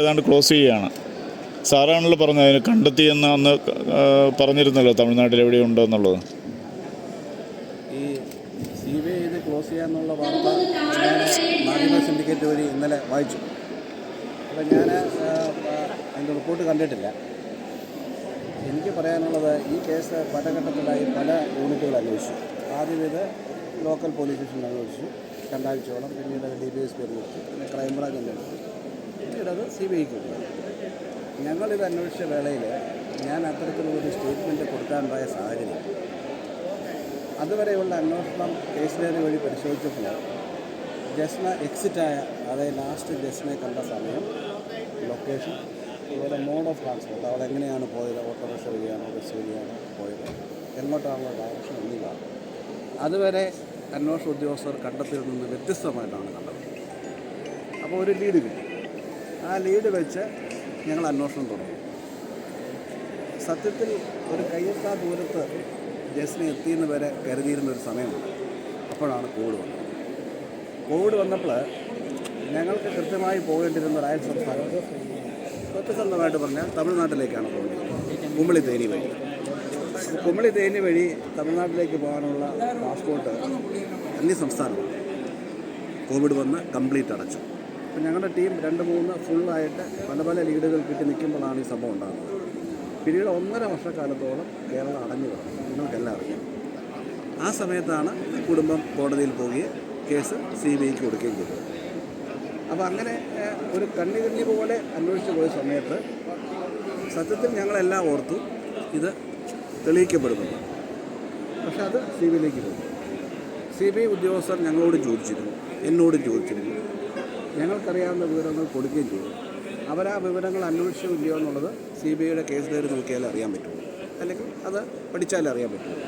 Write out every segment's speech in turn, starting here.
ഏതാണ്ട് ക്ലോസ് ചെയ്യുകയാണ്. സാറാണല്ലോ പറഞ്ഞത് അതിന് കണ്ടെത്തിയെന്ന് അന്ന് പറഞ്ഞിരുന്നല്ലോ തമിഴ്നാട്ടിൽ എവിടെയുണ്ടോ എന്നുള്ളത്. സിൻഡിക്കേറ്റ് വഴി ഇന്നലെ വായിച്ചു. അപ്പം ഞാൻ അതിന്റെ റിപ്പോർട്ട് കണ്ടിട്ടില്ല. എനിക്ക് പറയാനുള്ളത് ഈ കേസ് പല ഘട്ടത്തിലായി പല യൂണിറ്റുകൾ അന്വേഷിച്ചു. ആദ്യം ഇത് ലോക്കൽ പോലീസ് സ്റ്റേഷൻ അന്വേഷിച്ചു. രണ്ടാഴ്ചയോളം പിന്നീട് ഡി ബി എസ് പി അന്വേഷിച്ചു. പിന്നെ ക്രൈംബ്രാഞ്ച് അന്വേഷിച്ചു. പിന്നീട് അത് സി ബി ഐക്ക് ഞങ്ങളിത് അന്വേഷിച്ച വേളയിൽ ഞാൻ അത്തരത്തിലൊരു സ്റ്റേറ്റ്മെന്റ് കൊടുക്കാനുണ്ടായ സാഹചര്യം. അതുവരെയുള്ള അന്വേഷണം കേസ് ഡയറി വഴി പരിശോധിച്ചപ്പോൾ ജസ്ന എക്സിറ്റായ അതായത് ലാസ്റ്റ് ജസ്നെ കണ്ട സമയം ലൊക്കേഷൻ അതുപോലെ മോഡ് ഓഫ് ട്രാൻസ്പോർട്ട് അവിടെ എങ്ങനെയാണ് പോയത് ഓട്ടോറിക്ഷ വഴിയാണോ ബസ് വഴിയാണോ പോയത് എങ്ങോട്ടാണുള്ള ഡയറക്ഷൻ എന്നിവ. അതുവരെ അന്വേഷണ ഉദ്യോഗസ്ഥർ കണ്ടെത്തിയിൽ നിന്ന് വ്യത്യസ്തമായിട്ടാണ് കണ്ടത്. അപ്പോൾ ഒരു ലീഡ് കിട്ടി. ആ ലീഡ് വെച്ച് ഞങ്ങൾ അന്വേഷണം തുടങ്ങി. സത്യത്തിൽ ഒരു കയ്യെത്താ ദൂരത്ത് ജസ്റ്റിന് എത്തിയെന്ന് വരെ കരുതിയിരുന്ന ഒരു സമയമുണ്ട്. അപ്പോഴാണ് കോവിഡ് വന്നത്. കോവിഡ് വന്നപ്പോൾ ഞങ്ങൾക്ക് കൃത്യമായി പോകേണ്ടിരുന്ന ഒരു അയൽ സംസ്ഥാനം സത്യസന്ധമായിട്ട് പറഞ്ഞാൽ തമിഴ്നാട്ടിലേക്കാണ് പോകുന്നത് കുമ്പളി തേനി വഴി. കുമ്പിളി തേനി വഴി തമിഴ്നാട്ടിലേക്ക് പോകാനുള്ള പാസ്പോർട്ട് അന്യ സംസ്ഥാനമാണ്. കോവിഡ് വന്ന് കംപ്ലീറ്റ് അടച്ചു. അപ്പോൾ ഞങ്ങളുടെ ടീം രണ്ട് മൂന്ന് ഫുള്ളായിട്ട് പല പല ലീഡുകൾ കിട്ടി നിൽക്കുമ്പോഴാണ് ഈ സംഭവം ഉണ്ടാകുന്നത്. പിന്നീട് ഒന്നര വർഷക്കാലത്തോളം കേരളം അടഞ്ഞു കിടന്നു നിങ്ങൾക്കെല്ലാം അറിയാം. ആ സമയത്താണ് കുടുംബം കോടതിയിൽ പോയി കേസ് സി ബി ഐക്ക് കൊടുക്കുകയും ചെയ്തത്. അപ്പോൾ അങ്ങനെ ഒരു കണ്ണി കണ്ണി പോലെ അന്വേഷിച്ചു പോയ സമയത്ത് സത്യത്തിൽ ഞങ്ങളെല്ലാം ഓർത്തു ഇത് തെളിയിക്കപ്പെടുന്നുണ്ട്. പക്ഷെ അത് സി ബി ഐയിലേക്ക് പോയി. സി ബി ഐ ഉദ്യോഗസ്ഥർ ഞങ്ങളോട് ചോദിച്ചിരുന്നു എന്നോട് ചോദിച്ചിരുന്നു. ഞങ്ങൾക്കറിയാവുന്ന വിവരങ്ങൾ കൊടുക്കുകയും ചെയ്തു. അവരാ വിവരങ്ങൾ അന്വേഷിച്ചോ ഇല്ലയോ എന്നുള്ളത് സി ബി ഐയുടെ കേസ് ഡയറി നോക്കിയാലേ അറിയാൻ പറ്റുള്ളൂ. അല്ലെങ്കിൽ അത് പഠിച്ചാലേ അറിയാൻ പറ്റുള്ളൂ.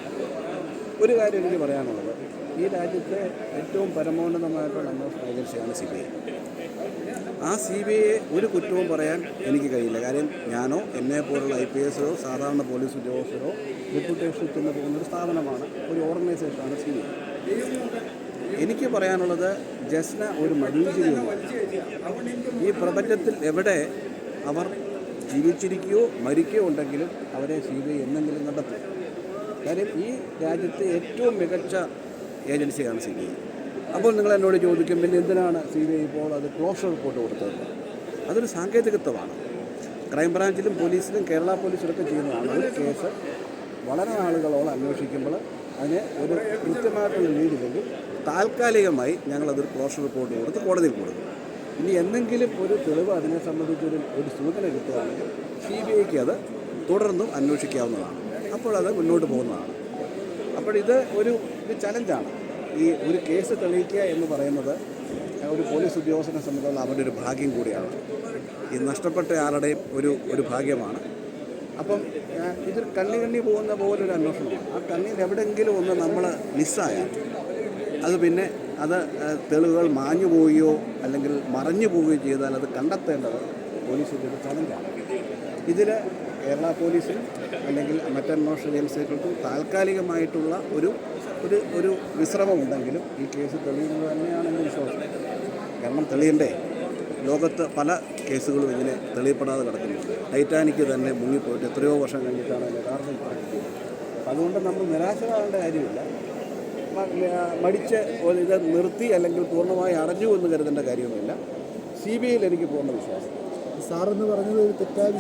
ഒരു കാര്യം എനിക്ക് പറയാനുള്ളത്. ഈ രാജ്യത്തെ ഏറ്റവും പരമോന്നതമായിട്ടുള്ള അന്വേഷണ ഏജൻസിയാണ് സി ബി ഐ. ആ സി ബി ഐ ഒരു കുറ്റവും പറയാൻ എനിക്ക് കഴിയില്ല. കാര്യം ഞാനോ എന്നെ പോലുള്ള ഐ പി എസോ സാധാരണ പോലീസ് ഉദ്യോഗസ്ഥരോ ഡെപ്യൂട്ടേഷൻ ചെന്ന് പോകുന്ന ഒരു സ്ഥാപനമാണ് ഒരു ഓർഗനൈസേഷനാണ് സി ബി ഐ. എനിക്ക് പറയാനുള്ളത് ജസ്ന ഒരു മരീചിരിയൊന്നുമല്ല ഈ പ്രപഞ്ചത്തിൽ എവിടെ അവർ ജീവിച്ചിരിക്കുകയോ മരിക്കുകയോ ഉണ്ടെങ്കിലും അവരെ സി ബി ഐ എന്നെങ്കിലും കണ്ടെത്തും കാര്യം ഈ രാജ്യത്തെ ഏറ്റവും മികച്ച ഏജൻസിയാണ് സി ബി ഐ. അപ്പോൾ നിങ്ങൾ എന്നോട് ചോദിക്കും പിന്നെ എന്തിനാണ് സി ബി ഐ ഇപ്പോൾ അത് ക്ലോഷർ റിപ്പോർട്ട് കൊടുത്തത്? അതൊരു സാങ്കേതികത്വമാണ്. ക്രൈംബ്രാഞ്ചിലും പോലീസിലും കേരള പോലീസിലൊക്കെ ചെയ്യുന്നതാണ് ഒരു കേസ്. വളരെ നാളുകളോളം അന്വേഷിക്കുമ്പോൾ അതിന് ഒരു കൃത്യമായിട്ടുള്ള ലീഡില്ലെങ്കിൽ താൽക്കാലികമായി ഞങ്ങളതൊരു ക്ലോഷർ റിപ്പോർട്ട് കൊടുത്ത് കോടതിയിൽ കൊടുക്കും. ഇനി എന്തെങ്കിലും ഒരു തെളിവ് അതിനെ സംബന്ധിച്ചൊരു ഒരു സൂചന കിട്ടുകയാണെങ്കിൽ സി ബി ഐക്ക് അത് തുടർന്നും അന്വേഷിക്കാവുന്നതാണ്. അപ്പോൾ മുന്നോട്ട് പോകുന്നതാണ്. അപ്പോൾ ഇത് ഒരു ഒരു ചലഞ്ചാണ്. ഈ ഒരു കേസ് തെളിയിക്കുക എന്ന് പറയുന്നത് ഒരു പോലീസ് ഉദ്യോഗസ്ഥനെ സംബന്ധിച്ചുള്ള അവരുടെ ഒരു ഭാഗ്യം കൂടിയാണ്. ഈ നഷ്ടപ്പെട്ട ഒരു ഒരു ഭാഗ്യമാണ്. അപ്പം ഇത് ഇതൊരു കണ്ണി കണ്ണി പോകുന്ന പോലൊരു അന്വേഷണമാണ് ആ കണ്ണിയിൽ എവിടെയെങ്കിലും ഒന്ന് നമ്മൾ മിസ്സായാൽ അത് പിന്നെ അത് തെളിവുകൾ മാഞ്ഞു പോവുകയോ അല്ലെങ്കിൽ മറഞ്ഞു പോവുകയോ ചെയ്താൽ അത് കണ്ടെത്തേണ്ടത് പോലീസിന്റെ ഒരു ചലഞ്ചാണ് ഇതിൽ കേരള പോലീസിനും അല്ലെങ്കിൽ മറ്റന്വേഷണ ഏജൻസികൾക്കും താൽക്കാലികമായിട്ടുള്ള ഒരു ഒരു ഒരു വിശ്രമമുണ്ടെങ്കിലും ഈ കേസ് തെളിയുന്നത് തന്നെയാണെന്ന് വിശ്വാസം. കാരണം തെളിയണ്ടേ? ലോകത്ത് പല കേസുകളും ഇങ്ങനെ തെളിയപ്പെടാതെ കിടക്കുന്നുണ്ട്. ടൈറ്റാനിക്ക് തന്നെ മുങ്ങിപ്പോയിട്ട് എത്രയോ വർഷം കഴിഞ്ഞിട്ടാണ് യഥാർത്ഥം അതുകൊണ്ട് നമ്മൾ നിരാശരാകേണ്ട കാര്യമില്ല. മടിച്ച് ഇത് നിർത്തി അല്ലെങ്കിൽ പൂർണമായി അടഞ്ഞു എന്ന് കരുതേണ്ട കാര്യമൊന്നുമില്ല. സി ബി ഐയിൽ എനിക്ക് പൂർണ വിശ്വാസം. സാറെന്ന് പറഞ്ഞത് ഒരു തെറ്റായ